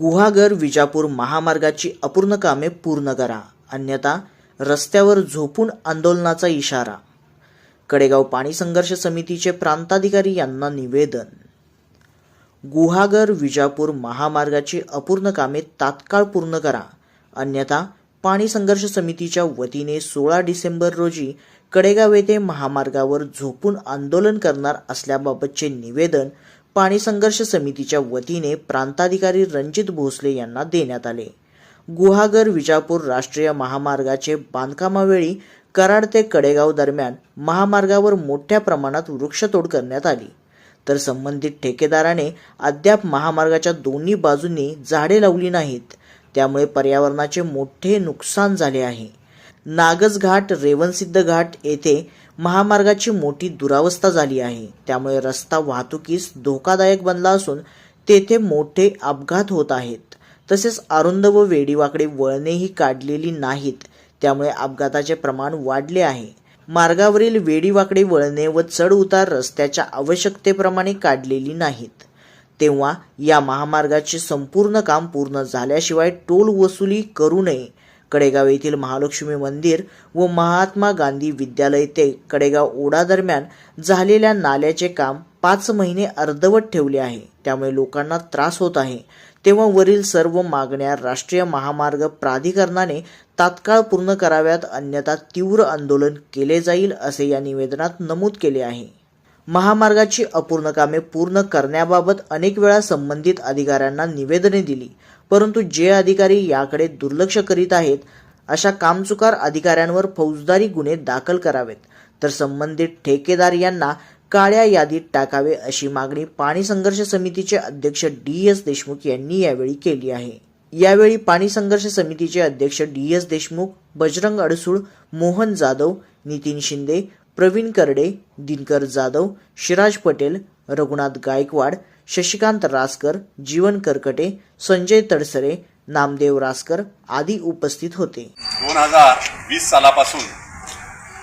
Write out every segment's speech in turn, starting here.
गुहागर विजापूर महामार्गाची अपूर्ण कामे पूर्ण करा. अन्यथा रस्त्यावर झोपून आंदोलनाचा इशारा. कडेगाव पाणी संघर्ष समितीचे प्रांताधिकारी यांना निवेदन. गुहागर विजापूर महामार्गाची अपूर्ण कामे तात्काळ पूर्ण करा. अन्यथा पाणी संघर्ष समितीच्या वतीने सोळा डिसेंबर रोजी कडेगाव येथे महामार्गावर झोपून आंदोलन करणार असल्याबाबतचे निवेदन पाणी संघर्ष समितीच्या वतीने प्रांताधिकारी रणजित भोसले यांना देण्यात आले. गुहागर विजापूर राष्ट्रीय महामार्गाचे बांधकामावेळी कराड ते कडेगाव दरम्यान महामार्गावर मोठ्या प्रमाणात वृक्षतोड करण्यात आली. तर संबंधित ठेकेदाराने अद्याप महामार्गाच्या दोन्ही बाजूंनी झाडे लावली नाहीत. त्यामुळे पर्यावरणाचे मोठे नुकसान झाले आहे. नागज घाट रेवनसिद्ध घाट येथे महामार्गाची मोठी दुरावस्था झाली आहे. त्यामुळे रस्ता वाहतुकीस धोकादायक बनला असून तेथे मोठे अपघात होत आहेत. तसेच अरुंद व वेडीवाकडे वळणेही काढलेली नाहीत. त्यामुळे अपघाताचे प्रमाण वाढले आहे. मार्गावरील वेडीवाकडे वळणे व चढ उतार रस्त्याच्या आवश्यकतेप्रमाणे काढलेली नाहीत. तेव्हा या महामार्गाचे संपूर्ण काम पूर्ण झाल्याशिवाय टोल वसुली करू नये कडेगाव येथील महालक्ष्मी मंदिर व महात्मा गांधी विद्यालय ते कडेगाव ओढा दरम्यान झालेल्या नाल्याचे काम पाच महिने अर्धवट ठेवले आहे. त्यामुळे लोकांना त्रास होत आहे. तेव्हा वरील सर्व मागण्या राष्ट्रीय महामार्ग प्राधिकरणाने तात्काळ पूर्ण कराव्यात अन्यथा तीव्र आंदोलन केले जाईल असे या निवेदनात नमूद केले आहे. महामार्गाची अपूर्ण कामे पूर्ण करण्याबाबत अनेक वेळा संबंधित अधिकाऱ्यांना निवेदने दिली परंतु जे अधिकारी याकडे दुर्लक्ष करीत आहेत अशा कामचुकार अधिकाऱ्यांवर फौजदारी गुन्हे दाखल करावेत. तर संबंधित ठेकेदार यांना काळ्या यादीत टाकावे अशी मागणी पाणी संघर्ष समितीचे अध्यक्ष डी एस देशमुख यांनी यावेळी केली आहे. यावेळी पाणी संघर्ष समितीचे अध्यक्ष डी एस देशमुख बजरंग अडसूळ मोहन जाधव नितीन शिंदे प्रवीण करडे दिनकर जाधव शिराज पटेल रघुनाथ गायकवाड शशिकांत रासकर जीवन करकटे संजय तडसरे नामदेव रासकर आदी उपस्थित होते. दोन हजार वीस सालापासून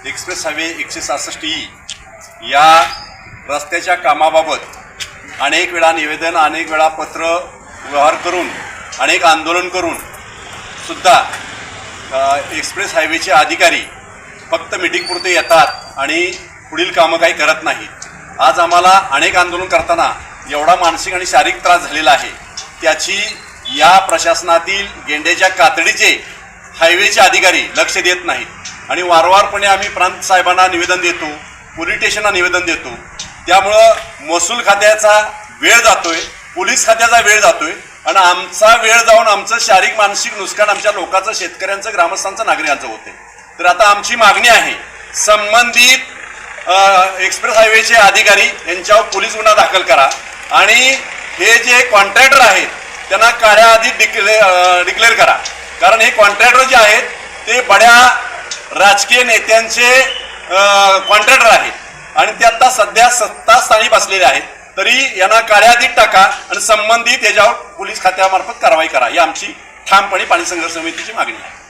एक्सप्रेस हायवे एकशे सहासष्ट ई या रस्त्याच्या कामाबाबत अनेक वेळा निवेदन अनेक वेळा पत्र व्यवहार करून अनेक आंदोलन करून सुद्धा एक्सप्रेस हायवेचे अधिकारी फक्त मिटिंगपुरते येतात. आणि पुढील कामं काही करत नाही. आज आम्हाला अनेक आंदोलन करताना एवढा मानसिक आणि शारीरिक त्रास झालेला आहे. त्याची या प्रशासनातील गेंड्याच्या कातडीचे हायवेचे अधिकारी लक्ष देत नाहीत. आणि वारंवारपणे आम्ही प्रांत साहेबांना निवेदन देतो पोलीस स्टेशनला निवेदन देतो. त्यामुळं महसूल खात्याचा वेळ जातोय पोलीस खात्याचा वेळ जातोय आणि आमचा वेळ जाऊन आमचं शारीरिक मानसिक नुकसान आमच्या लोकांचं शेतकऱ्यांचं ग्रामस्थांचं नागरिकांचं होते तर आता आमची मागणी आहे संबंधित एक्सप्रेस हायवेचे अधिकारी यांच्यावर पोलीस गुन्हा दाखल करा. आणि हे जे कॉन्ट्रॅक्टर आहेत त्यांना काळ्या आधी डिक्ले डिक्लेअर करा. कारण हे कॉन्ट्रॅक्टर जे आहेत ते बड्या राजकीय नेत्यांचे कॉन्ट्रॅक्टर आहेत. आणि ते आत्ता सध्या सत्तास्थानी बसलेले आहेत. तरी यांना काळ्याआधीत टाका आणि संबंधित याच्यावर पोलीस खात्यामार्फत कारवाई करा. ही आमची ठामपणे पाणी संघर्ष समितीची मागणी आहे.